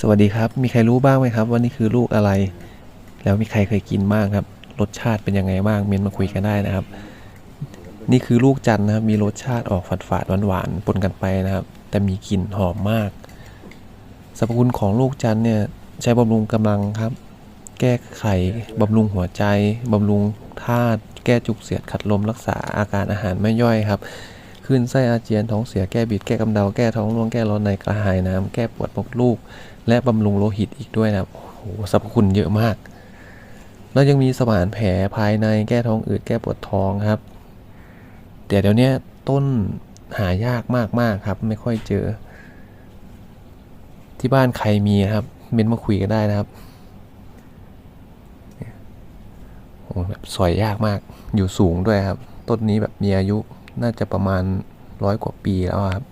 สวัสดีครับ มีใครรู้บ้างไหมครับว่านี่คือลูกอะไร แล้วมีใครเคยกินบ้างครับ รสชาติเป็นยังไงบ้าง เมนมาคุยกันได้นะครับ นี่คือลูกจันทร์นะครับ มีรสชาติออกฝาดฝาดหวานหวานๆปนกันไปนะครับ แต่มีกลิ่นหอมมาก สรรพคุณของลูกจันทร์เนี่ยใช้บำรุงกำลังครับ แก้ไขบำรุงหัวใจบำรุงธาตุ แก้จุกเสียดขัดลมรักษาอาการอาหารไม่ย่อยครับ คลื่นไส้อาเจียนท้องเสียแก้บิดแก้กำเดาแก้ท้องร่วงแก้ร้อนในกระหายน้ำแก้ปวดมดลูก และบำรุงโลหิตอีกด้วยนะครับโอ้โหสรรพคุณเยอะมาก แล้วยังมีสมานแผลภายในแก้ท้องอืดแก้ปวดท้องครับแต่เดี๋ยวนี้ต้นหายากมากๆครับ ไม่ค่อยเจอ ที่บ้านใครมีครับเม้นมาคุยกันได้นะครับโอ้โหแบบสอยยากมากอยู่สูงด้วยครับ ต้นนี้แบบมีอายุ น่าจะประมาณร้อยกว่าปีแล้วครับ